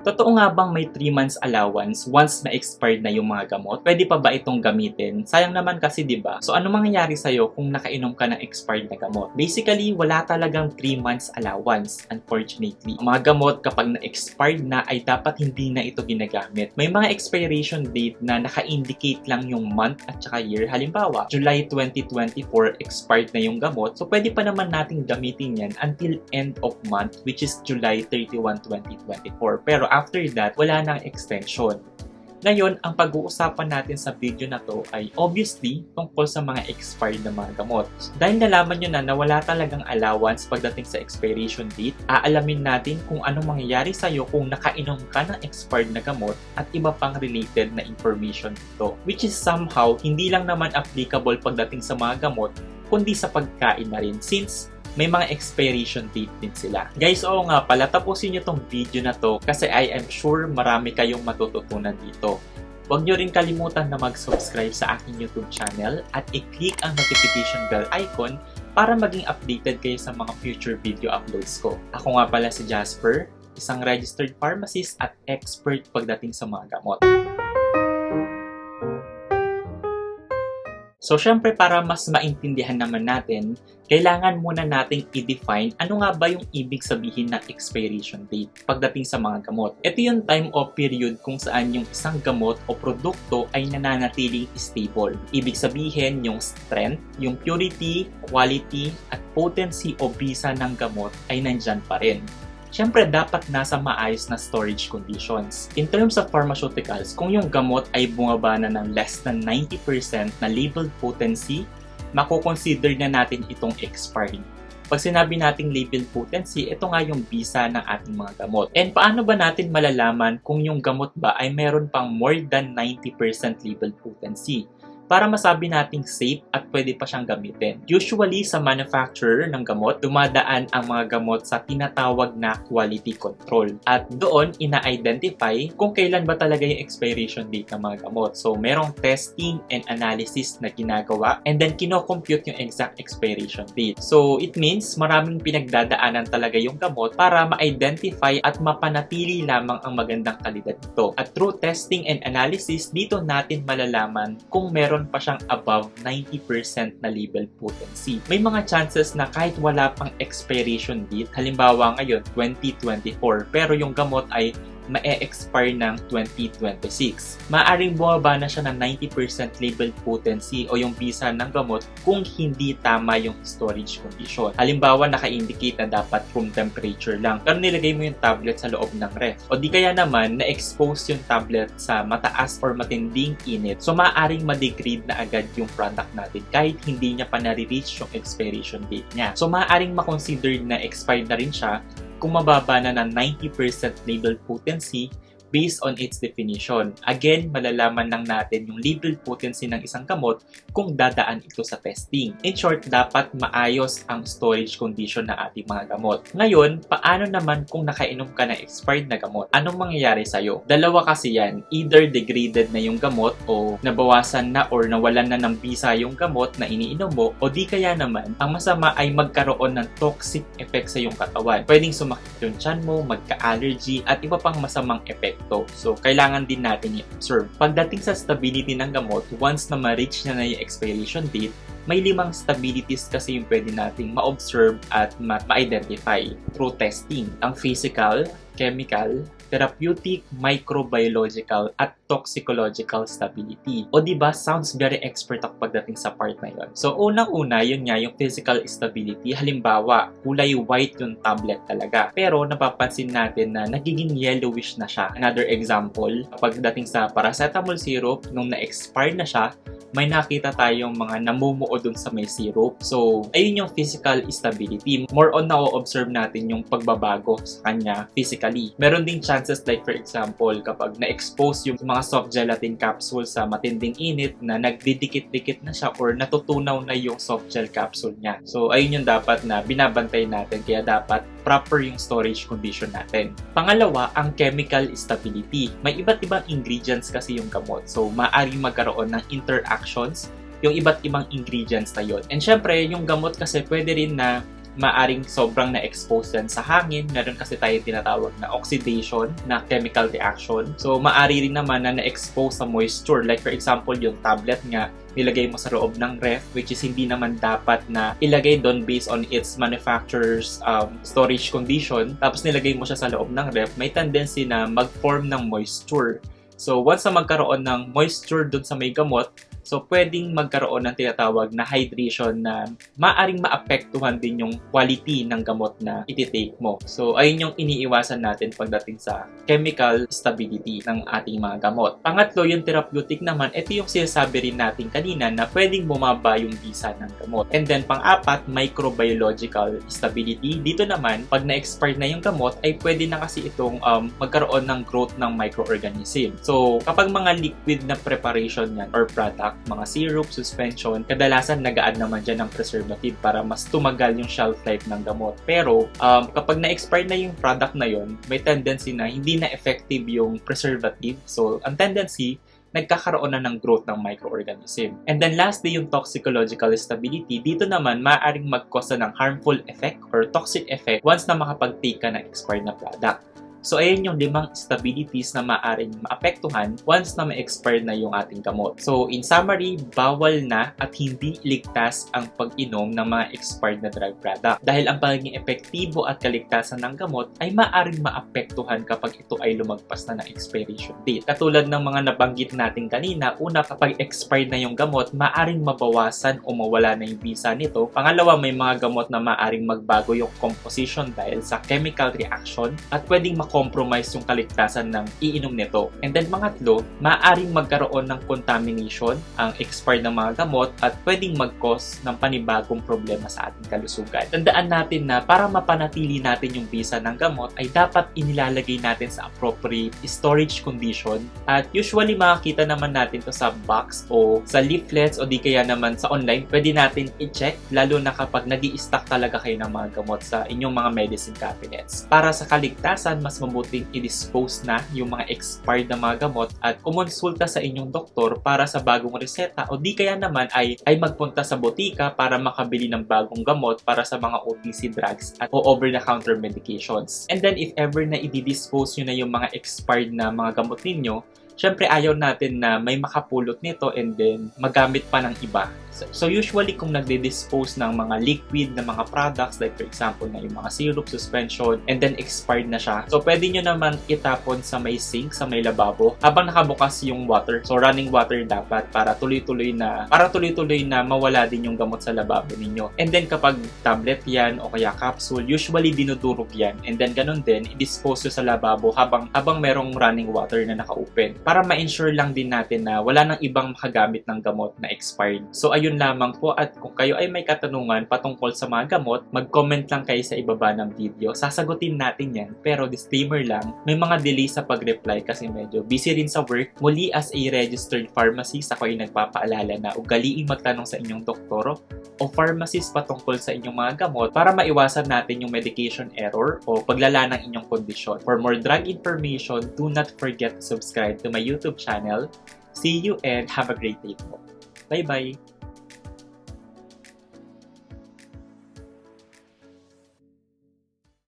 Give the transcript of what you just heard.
Totoo nga bang may 3 months allowance once ma-expired na yung mga gamot? Pwede pa ba itong gamitin? Sayang naman kasi 'di ba? So ano mangyayari sa kung nakainom ka ng expired na gamot? Basically, wala talagang 3 months allowance, unfortunately. Ang mga gamot kapag na-expired na ay dapat hindi na ito ginagamit. May mga expiration date na naka-indicate lang yung month at saka year. Halimbawa, July 2024 expired na yung gamot. So pwede pa naman nating gamitin yan until end of month which is July 31, 2024. Pero after that, wala nang extension. Ngayon, ang pag-uusapan natin sa video na to ay obviously tungkol sa mga expired na mga gamot. Dahil nalaman nyo na na wala talagang allowance pagdating sa expiration date, aalamin natin kung anong mangyayari sa'yo kung nakainom ka ng expired na gamot at iba pang related na information dito. Which is somehow hindi lang naman applicable pagdating sa mga gamot, kundi sa pagkain na rin since may mga expiration date din sila. Guys, oo nga pala, tapusin nyo tong video na to kasi I am sure marami kayong matututunan dito. Huwag nyo rin kalimutan na mag-subscribe sa aking YouTube channel at i-click ang notification bell icon para maging updated kayo sa mga future video uploads ko. Ako nga pala si Jasper, isang registered pharmacist at expert pagdating sa mga gamot. So, syempre para mas maintindihan naman natin, kailangan muna nating i-define ano nga ba yung ibig sabihin ng expiration date pagdating sa mga gamot. Ito yung time o period kung saan yung isang gamot o produkto ay nananatiling stable. Ibig sabihin yung strength, yung purity, quality, at potency o bisa ng gamot ay nandyan pa rin syempre dapat nasa maayos na storage conditions. In terms of pharmaceuticals, kung yung gamot ay bumaba na ng less than 90% na labeled potency, mako-consider na natin itong expired. Pag sinabi nating label potency, ito nga yung bisa ng ating mga gamot. And paano ba natin malalaman kung yung gamot ba ay meron pang more than 90% label potency? Para masabi nating safe at pwede pa siyang gamitin. Usually sa manufacturer ng gamot, dumadaan ang mga gamot sa tinatawag na quality control. At doon, ina-identify kung kailan ba talaga yung expiration date ng mga gamot. So, merong testing and analysis na ginagawa and then kino-compute yung exact expiration date. So, it means maraming pinagdadaanan talaga yung gamot para ma-identify at mapanatili lamang ang magandang kalidad nito. At through testing and analysis, dito natin malalaman kung meron meron pa siyang above 90% na label potency. May mga chances na kahit wala pang expiration date, halimbawa ngayon 2024, pero yung gamot ay ma-expire ng 2026. Maaring bumaba na siya ng 90% label potency o yung bisa ng gamot kung hindi tama yung storage condition. Halimbawa, naka-indicate na dapat room temperature lang, pero nilagay mo yung tablet sa loob ng ref. O di kaya naman, na-expose yung tablet sa mataas or matinding init, so maaaring ma-degrade na agad yung product natin kahit hindi niya pa nare-reach yung expiration date niya. So maaaring makonsider na expired na rin siya kung mababa na ng 90% label potency based on its definition. Again, malalaman lang natin yung label potency ng isang gamot kung dadaan ito sa testing. In short, dapat maayos ang storage condition ng ating mga gamot. Ngayon, paano naman kung nakainom ka ng expired na gamot? Anong mangyayari sa'yo? Dalawa kasi yan, either degraded na yung gamot o nabawasan na or nawalan na ng bisa yung gamot na iniinom mo o di kaya naman, ang masama ay magkaroon ng toxic effect sa iyong katawan. Pwedeng sumakit yung tiyan mo, magka-allergy at iba pang masamang effect epekto. So, kailangan din natin i-observe. Pagdating sa stability ng gamot, once na ma-reach na na yung expiration date, may limang stabilities kasi yung pwede nating ma-observe at ma-identify through testing. Ang physical, chemical, therapeutic, microbiological, at toxicological stability. O di ba sounds very expert ako pagdating sa part na yun. So unang-una, yun nga yung physical stability. Halimbawa, kulay white yung tablet talaga. Pero napapansin natin na nagiging yellowish na siya. Another example, pagdating sa paracetamol syrup, nung na-expire na siya, may nakita tayong mga namumuo dun sa may syrup. So, ayun yung physical stability. More on na-observe natin yung pagbabago sa kanya physically. Meron ding chances like for example, kapag na-expose yung mga soft gelatin capsule sa matinding init na nagdidikit-dikit na siya or natutunaw na yung soft gel capsule niya. So, ayun yung dapat na binabantay natin. Kaya dapat proper yung storage condition natin. Pangalawa, ang chemical stability. May iba't ibang ingredients kasi yung gamot. So, maaaring magkaroon ng interactions yung iba't ibang ingredients na yon. And syempre, yung gamot kasi pwede rin na maaring sobrang na-expose yan sa hangin. Meron kasi tayo tinatawag na oxidation, na chemical reaction. So, maari rin naman na na-expose sa moisture. Like for example, yung tablet nga, nilagay mo sa loob ng ref which is hindi naman dapat na ilagay doon based on its manufacturer's um, storage condition tapos nilagay mo siya sa loob ng ref may tendency na mag-form ng moisture so once na magkaroon ng moisture doon sa may gamot So, pwedeng magkaroon ng tinatawag na hydration na maaring maapektuhan din yung quality ng gamot na ititake mo. So, ayun yung iniiwasan natin pagdating sa chemical stability ng ating mga gamot. Pangatlo, yung therapeutic naman, ito yung sinasabi rin natin kanina na pwedeng bumaba yung bisa ng gamot. And then, pang-apat, microbiological stability. Dito naman, pag na-expire na yung gamot, ay pwede na kasi itong um, magkaroon ng growth ng microorganism. So, kapag mga liquid na preparation yan or product, mga syrup, suspension, kadalasan nag-add naman dyan ng preservative para mas tumagal yung shelf life ng gamot. Pero um, kapag na-expire na yung product na yon, may tendency na hindi na effective yung preservative. So, ang tendency, nagkakaroon na ng growth ng microorganism. And then lastly, yung toxicological stability. Dito naman, maaaring mag-cause ng harmful effect or toxic effect once na makapag-take ka ng expired na product. So, ayan yung limang stabilities na maaaring maapektuhan once na ma-expire na yung ating gamot. So, in summary, bawal na at hindi ligtas ang pag-inom ng mga expired na drug product. Dahil ang pagiging epektibo at kaligtasan ng gamot ay maaaring maapektuhan kapag ito ay lumagpas na ng expiration date. Katulad ng mga nabanggit natin kanina, una kapag expired na yung gamot, maaaring mabawasan o mawala na yung visa nito. Pangalawa, may mga gamot na maaaring magbago yung composition dahil sa chemical reaction at pwedeng compromise yung kaligtasan ng iinom nito. And then pangatlo, maaaring magkaroon ng contamination ang expired ng mga gamot at pwedeng mag-cause ng panibagong problema sa ating kalusugan. Tandaan natin na para mapanatili natin yung visa ng gamot ay dapat inilalagay natin sa appropriate storage condition at usually makakita naman natin to sa box o sa leaflets o di kaya naman sa online, pwede natin i-check lalo na kapag nag stock talaga kayo ng mga gamot sa inyong mga medicine cabinets. Para sa kaligtasan, mas mabuting i-dispose na yung mga expired na mga gamot at kumonsulta sa inyong doktor para sa bagong reseta o di kaya naman ay, ay magpunta sa botika para makabili ng bagong gamot para sa mga OTC drugs at o over-the-counter medications. And then if ever na i-dispose nyo na yung mga expired na mga gamot ninyo, syempre ayaw natin na may makapulot nito and then magamit pa ng iba So usually kung nagde-dispose ng mga liquid na mga products like for example na yung mga syrup, suspension, and then expired na siya. So pwede nyo naman itapon sa may sink, sa may lababo habang nakabukas yung water. So running water dapat para tuloy-tuloy na para tuloy-tuloy na mawala din yung gamot sa lababo ninyo. And then kapag tablet yan o kaya capsule, usually dinudurog yan. And then ganun din, i-dispose sa lababo habang habang merong running water na naka-open para ma-ensure lang din natin na wala nang ibang makagamit ng gamot na expired. So ayun yun lamang po at kung kayo ay may katanungan patungkol sa mga gamot, mag-comment lang kayo sa ibaba ng video. Sasagutin natin yan. Pero disclaimer lang, may mga delay sa pag-reply kasi medyo busy rin sa work. Muli as a registered pharmacist, ako ay nagpapaalala na ugaliing magtanong sa inyong doktoro o pharmacist patungkol sa inyong mga gamot para maiwasan natin yung medication error o paglala ng inyong kondisyon. For more drug information, do not forget to subscribe to my YouTube channel. See you and have a great day po. Bye-bye!